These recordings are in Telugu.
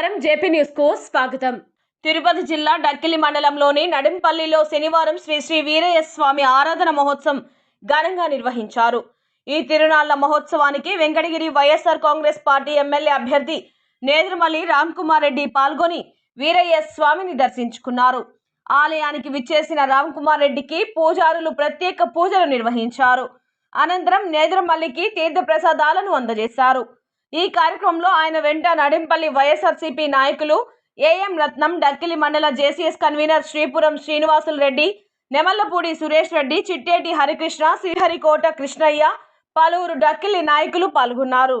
నమస్కారం. జేపీ న్యూస్కు స్వాగతం. తిరుపతి జిల్లా డక్కిలి మండలంలోని నడింపల్లిలో శనివారం శ్రీ శ్రీ వీరయ్య స్వామి ఆరాధన మహోత్సవం ఘనంగా నిర్వహించారు. ఈ తిరునాళ్ళ మహోత్సవానికి Venkatagiri YSR Congress party MLA అభ్యర్థి నేదురుమల్లి రామ్కుమార్ రెడ్డి పాల్గొని వీరయ్య స్వామిని దర్శించుకున్నారు. ఆలయానికి విచ్చేసిన రామ్కుమార్ రెడ్డికి పూజారులు ప్రత్యేక పూజలు నిర్వహించారు. అనంతరం నేదురుమల్లికి తీర్థప్రసాదాలను అందజేశారు. ఈ కార్యక్రమంలో ఆయన వెంట నడింపల్లి వైఎస్ఆర్సీపీ నాయకులు ఏఎం రత్నం డక్కిలి మండల జేసీఎస్ కన్వీనర్ శ్రీపురం శ్రీనివాసులు రెడ్డి నెమల్లపూడి సురేష్ రెడ్డి చిట్టేటి హరికృష్ణ శ్రీహరికోట కృష్ణయ్య పలువురు డక్కిలి నాయకులు పాల్గొన్నారు.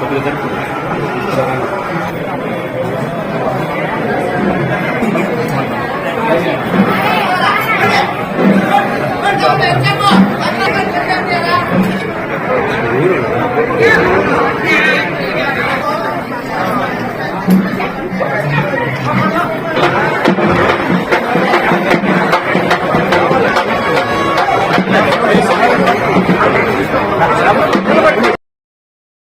mobil.